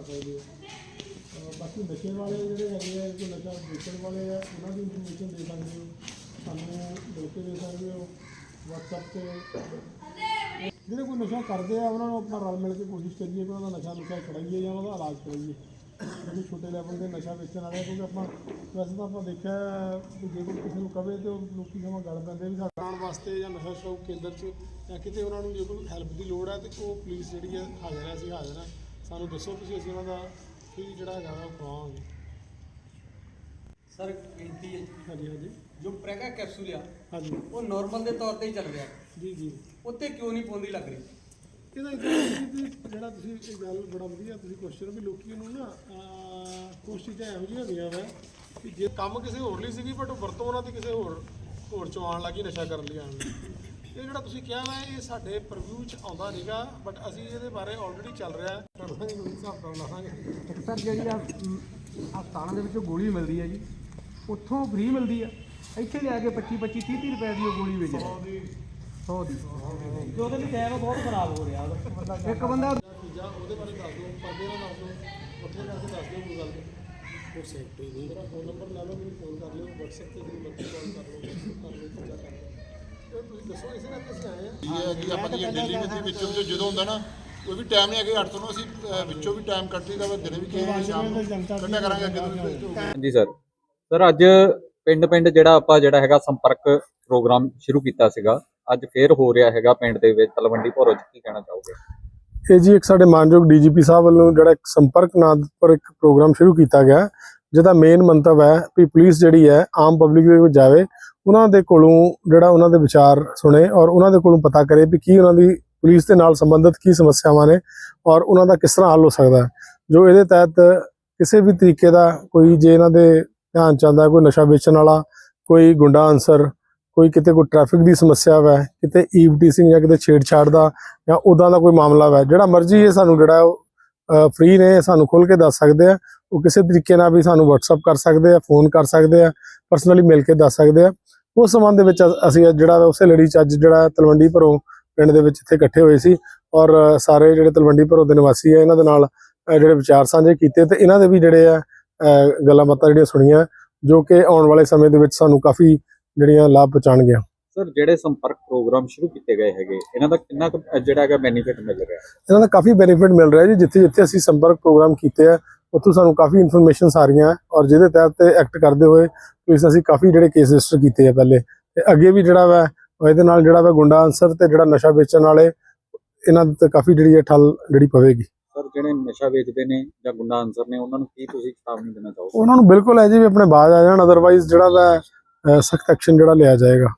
ਕਰ ਸਕਦੇ ਆ ਅਹ ਬਾਕੀ ਨਸ਼ੇ ਵਾਲੇ ਜਿਹੜੇ ਹੈਗੇ ਆ ਜੋ ਨਸ਼ਾ ਵੇਚਣ ਵਾਲੇ ਆ ਉਹਨਾਂ ਦੀ ਇਨਫੋਰਮੇਸ਼ਨ ਦੇ ਸਕਦੇ ਹੋ। ਸਾਨੂੰ ਲਿਖ ਕੇ ਦੇ ਸਕਦੇ ਹੋ WhatsApp ਤੇ। ਜਿਹੜੇ ਕੋਈ ਨਸ਼ਾ ਕਰਦੇ ਆ ਉਹਨਾਂ ਨੂੰ ਆਪਾਂ ਰਲ ਮਿਲ ਕੇ ਕੋਸ਼ਿਸ਼ ਕਰੀਏ ਕਿ ਉਹਨਾਂ ਦਾ ਨਸ਼ਾ ਨੁਸ਼ਾ ਛੁਡਾਈਏ ਜਾਂ ਉਹਨਾਂ ਦਾ ਇਲਾਜ ਕਰਾਈਏ। ਜਿਹੜੇ ਛੋਟੇ ਲੈਵਲ ਦੇ ਨਸ਼ਾ ਵੇਚਣ ਵਾਲੇ ਆ, ਕਿਉਂਕਿ ਆਪਾਂ ਵੈਸੇ ਤਾਂ ਆਪਾਂ ਦੇਖਿਆ ਕਿ ਜੇ ਕੋਈ ਕਿਸੇ ਨੂੰ ਕਵੇ ਤੇ ਉਹ ਲੋਕੀ ਸਮਾਂ ਗੱਲ ਪੈਂਦੇ ਵੀ ਸਾਡਾ ਆਉਣ ਵਾਸਤੇ ਜਾਂ ਨਸ਼ਾ ਛੁਡਾਊ ਕੇਂਦਰ 'ਚ ਜਾਂ ਕਿਤੇ ਉਹਨਾਂ ਨੂੰ ਜੇ ਕੋਈ ਹੈਲਪ ਦੀ ਲੋੜ ਹੈ ਤੇ ਉਹ ਪੁਲਿਸ ਜਿਹੜੀ ਹੈ ਹਾਜ਼ਰ ਹੈ ਅਸੀਂ ਹਾਜ਼ਰ ਹਾਂ ਸਾਨੂੰ ਦੱਸੋ ਤੁਸੀਂ ਅਸੀਂ ਉਹਨਾਂ ਦਾ ਫੀ ਜਿਹੜਾ ਹੈਗਾ ਵਾ ਉਹ ਖਵਾਵਾਂਗੇ ਸਰ ਹੈ। ਹਾਂਜੀ ਹਾਂਜੀ। ਜੋ ਪ੍ਰੈਗਾ ਕੈਪਸੂਲ ਆ ਹਾਂਜੀ। ਉਹ ਨਾਰਮਲ ਦੇ ਤੌਰ ਤੇ ਹੀ ਚੱਲ ਰਿਹਾ ਜੀ ਜੀ। ਉੱਤੇ ਕਿਉਂ ਨਹੀਂ ਪਾਉਂਦੀ ਲੱਗ ਰਹੀ? ਇਹਦਾ ਇੱਕ ਜਿਹੜਾ ਤੁਸੀਂ ਇਹ ਗੱਲ ਬੜਾ ਵਧੀਆ ਤੁਸੀਂ ਕੁਐਸਚਨ ਵੀ ਲੋਕੀ ਨੂੰ ਨਾ ਕੁਛ ਚੀਜ਼ਾਂ ਇਹੋ ਜਿਹੀਆਂ ਹੁੰਦੀਆਂ ਵਾ ਕਿ ਜੇ ਕੰਮ ਕਿਸੇ ਹੋਰ ਲਈ ਸੀਗੀ ਬਟ ਵਰਤੋਂ ਉਹਨਾਂ ਦੀ ਕਿਸੇ ਹੋਰ ਹੋਰ ਚੋਂ ਆਉਣ ਲੱਗੀ ਨਸ਼ਾ ਕਰਨ ਲਈ ਆਉਣ ਲਈ ਇਹ ਜਿਹੜਾ ਤੁਸੀਂ ਕਿਹਾ ਵਾ ਇਹ ਸਾਡੇ ਪ੍ਰਵਿਊ ਚ ਆਉਂਦਾ ਨਹੀਂਗਾ ਬਟ ਅਸੀਂ ਇਹਦੇ ਬਾਰੇ ਆਲਰੇਡੀ ਚੱਲ ਰਿਹਾ। ਹੈ ਕਰਾਂਗੇ ਕੋਈ ਹਿਸਾਬ ਲਾਂਗੇ ਇੱਕ ਸਰ ਜਿਹੜੀ ਆ ਹਸਪਤਾਲਾਂ ਦੇ ਵਿੱਚੋਂ ਗੋਲੀ ਮਿਲਦੀ ਹੈ ਜੀ ਉੱਥੋਂ ਫ੍ਰੀ ਮਿਲਦੀ ਆ। ਇੱਥੇ ਲਿਆ ਕੇ 25 25 30 30 ਰੁਪਏ ਦੀ ਉਹ ਗੋਲੀ ਵੇਚ। ਰਹੇ 100 ਦੀ ਜੋ ਉਹਦੇ ਲਈ ਟਾਈਮ ਬਹੁਤ ਖਰਾਬ ਹੋ ਰਿਹਾ। ਉਹਦਾ ਇੱਕ ਬੰਦਾ ਚੀਜ਼ਾਂ ਉਹਦੇ ਬਾਰੇ ਦੱਸ ਦਿਓ ਪਰਦੇ ਨਾਲ ਦੱਸ ਦਿਓ ਉੱਥੇ ਕਰਕੇ ਦੱਸ ਦਿਓ ਕੋਈ ਗੱਲ ਉਹ ਸੇਫਟੀ ਨਹੀਂ। ਮੇਰਾ ਫੋਨ ਨੰਬਰ ਲੈ ਲਓ ਮੈਨੂੰ ਫੋਨ ਕਰ ਲਿਓ WhatsApp ਤੇ ਮਰਜ਼ੀ ਕਾਲ ਕਰ ਲਓ ਕਰ ਲਓ ਦੱਸੋ ਇਸੇ ਨਾਲ ਅਸੀਂ ਆਏ ਆ ਇਹ ਹੈ ਕਿ ਆਪਾਂ ਦੀ ਡੇਲੀ ਵਿੱਚ ਵਿੱਚੋਂ ਵਿੱਚੋਂ ਜਦੋਂ ਹੁੰਦਾ ਨਾ ਉਹ ਵੀ ਟਾਈਮ ਨਹੀਂ ਹੈਗੇ 8 ਤੋਂ ਨੂੰ ਅਸੀਂ ਅਹ, ਵਿੱਚੋਂ ਵੀ ਟਾਈਮ ਕੱਢ ਲਈਦਾ ਵਾ ਦਿਨੇ ਵੀ ਕਈ ਵਾਰੀ ਸ਼ਾਮ ਨੂੰ। ਕੱਢਿਆ ਕਰਾਂਗੇ ਅੱਗੇ ਤੋਂ ਵੀ ਹਾਂਜੀ ਸਰ। ਸਰ ਅੱਜ ਪਿੰਡ ਪਿੰਡ ਜਿਹੜਾ ਆਪਾਂ ਜਿਹੜਾ ਹੈਗਾ ਸੰਪਰਕ ਪ੍ਰੋਗਰਾਮ ਸ਼ੁਰੂ ਕੀਤਾ ਸੀਗਾ ਅੱਜ ਫੇਰ ਹੋ ਰਿਹਾ ਹੈਗਾ ਪਿੰਡ ਦੇ ਵਿੱਚ ਤਲਵੰਡੀ ਭੋਰੋ ਚ ਕੀ ਕਹਿਣਾ ਚਾਹੋਗੇ? ਇਹ ਜੀ ਇੱਕ ਸਾਡੇ ਮਾਨਯੋਗ ਡੀਜੀਪੀ ਸਾਹਿਬ ਵੱਲੋਂ ਜਿਹੜਾ ਇੱਕ ਸੰਪਰਕ ਨਾਂ ਪਰ ਇੱਕ ਪ੍ਰੋਗਰਾਮ ਸ਼ੁਰੂ ਕੀਤਾ ਗਿਆ। ਹੈ, ਜਿਹਦਾ ਮੇਨ ਮੰਤਵ ਹੈ ਵੀ ਪੁਲਿਸ ਜਿਹੜੀ ਹੈ ਆਮ ਪਬਲਿਕ ਦੇ ਵਿੱਚ ਜਾਵੇ, ਉਹਨਾਂ ਦੇ ਕੋਲੋਂ ਜਿਹੜਾ ਉਹਨਾਂ ਦੇ ਵਿਚਾਰ ਸੁਣੇ ਔਰ ਉਹਨਾਂ ਦੇ ਕੋਲੋਂ ਪਤਾ ਕਰੇ ਵੀ ਕੀ ਉਹਨਾਂ ਦੀ ਪੁਲਿਸ ਦੇ ਨਾਲ ਸੰਬੰਧਿਤ ਕੀ ਸਮੱਸਿਆਵਾਂ ਨੇ ਔਰ ਉਹਨਾਂ ਦਾ ਕਿਸ ਤਰ੍ਹਾਂ ਹੱਲ ਹੋ ਸਕਦਾ ਹੈ। ਜੋ ਇਹਦੇ ਤਹਿਤ ਕਿਸੇ ਵੀ ਤਰੀਕੇ ਦਾ ਕੋਈ ਜੇ ਇਹਨਾਂ ਦੇ ਧਿਆਨ ਚ ਆਉਂਦਾ, ਕੋਈ ਨਸ਼ਾ ਵੇਚਣ ਵਾਲਾ, ਕੋਈ ਗੁੰਡਾ ਅਨਸਰ, ਕੋਈ ਕਿਤੇ ਕੋਈ ਟ੍ਰੈਫਿਕ ਦੀ ਸਮੱਸਿਆ ਹੈ ਕਿਤੇ ਈਵਟੀਸਿੰਗ ਜਾਂ ਕਿਤੇ ਛੇੜਛਾੜ ਦਾ ਜਾਂ ਉਦਾਂ ਦਾ ਕੋਈ ਮਾਮਲਾ ਹੈ ਜਿਹੜਾ ਮਰਜ਼ੀ ਇਹ ਸਾਨੂੰ ਜਿਹੜਾ ਉਹ ਫ੍ਰੀ ਨੇ ਸਾਨੂੰ ਖੁੱਲ ਕੇ ਦੱਸ ਸਕਦੇ ਆ। ਉਹ ਕਿਸੇ ਤਰੀਕੇ ਨਾਲ ਵੀ ਸਾਨੂੰ WhatsApp ਕਰ ਸਕਦੇ ਆ ਫੋਨ ਕਰ ਸਕਦੇ ਆ ਪਰਸਨਲੀ ਮਿਲ ਕੇ ਦੱਸ ਸਕਦੇ ਆ। ਉਸ ਸੰਬੰਧ ਦੇ ਵਿੱਚ ਅਸੀਂ ਜਿਹੜਾ ਉਸੇ ਲੜੀ ਚ ਅੱਜ ਜਿਹੜਾ ਤਲਵੰਡੀ ਭਰੋਂ ਪਿੰਡ ਦੇ ਵਿੱਚ ਇੱਥੇ ਇਕੱਠੇ ਹੋਏ ਸੀ ਔਰ ਸਾਰੇ ਜਿਹੜੇ ਤਲਵੰਡੀ ਭਰੋਂ ਦੇ ਨਿਵਾਸੀ ਆ ਇਹਨਾਂ ਦੇ ਨਾਲ ਜਿਹੜੇ ਵਿਚਾਰ ਸਾਂਝੇ ਕੀਤੇ ਤੇ ਇਹਨਾਂ ਦੇ ਵੀ ਜਿਹੜੇ ਆ ਗੱਲਾਂ ਬਾਤਾਂ ਜਿਹੜੀਆਂ ਸੁਣੀਆਂ ਜੋ ਕਿ ਆਉਣ ਵਾਲੇ ਸਮੇਂ ਦੇ ਵਿੱਚ ਸਾਨੂੰ ਕਾਫੀ ਜਿਹੜੀਆਂ ਲਾਭ ਪਹੁੰਚਾਉਣਗੀਆਂ। ਸਰ ਜਿਹੜੇ ਸੰਪਰਕ ਪ੍ਰੋਗਰਾਮ ਸ਼ੁਰੂ ਕੀਤੇ ਗਏ ਹੈਗੇ ਇਹਨਾਂ ਦਾ ਕਿੰਨਾ ਜਿਹੜਾ ਹੈਗਾ ਬੈਨੀਫਿਟ ਮਿਲ ਰਿਹਾ? ਇਹਨਾਂ ਦਾ ਕਾਫੀ ਬੈਨੀਫਿਟ ਮਿਲ ਰਿਹਾ ਜੀ ਜਿੱਥੇ ਜਿੱਥੇ ਅਸੀਂ ਸੰਪਰਕ ਪ੍ਰੋਗਰਾਮ ਕੀਤੇ ਆ ਉੱਥੋਂ ਸਾਨੂੰ ਕਾਫੀ ਇਨਫੋਰਮੇਸ਼ਨ ਆ ਰਹੀਆਂ ਹੈ ਔਰ ਜਿਹਦੇ ਤਹਿਤ ਐਕਟ ਕਰਦੇ ਹੋਏ ਪੁਲਿਸ ਅਸੀਂ ਕਾਫੀ ਜਿਹੜੇ ਕੇਸ ਰਜਿਸਟਰ ਕੀਤੇ ਆ ਪਹਿਲੇ। ਤੇ ਅੱਗੇ ਵੀ ਜਿਹੜਾ ਵਾ ਇਹਦੇ ਨਾਲ ਜਿਹੜਾ ਵਾ ਗੁੰਡਾ ਅਨਸਰ ਤੇ ਜਿਹੜਾ ਨਸ਼ਾ ਵੇਚਣ ਵਾਲੇ ਇਹਨਾਂ ਤੇ ਕਾਫੀ ਜਿਹੜੀ ਠੱਲ ਜਿਹੜੀ ਪਵੇਗੀ। ਸਰ ਜਿਹੜੇ ਨਸ਼ਾ ਵੇਚਦੇ ਨੇ ਜਾਂ ਗੁੰਡਾ ਅਨਸਰ ਨੇ ਉਹਨਾਂ ਨੂੰ ਕੀ ਤੁਸੀਂ ਚੇਤਾਵਨੀ ਦੇਣਾ ਚਾਹੋਗੇ? ਉਹਨਾਂ ਨੂੰ ਬਿਲਕੁਲ ਹੈ ਜੀ ਵੀ ਆਪਣੇ ਬਾਜ਼ ਆ ਜਾਣ ਅਦਰਵਾਈਜ਼ ਜਿਹੜਾ ਵਾ ਸਖਤ ਐਕਸ਼ਨ ਜਿਹੜਾ ਲਿਆ ਜਾਏਗਾ।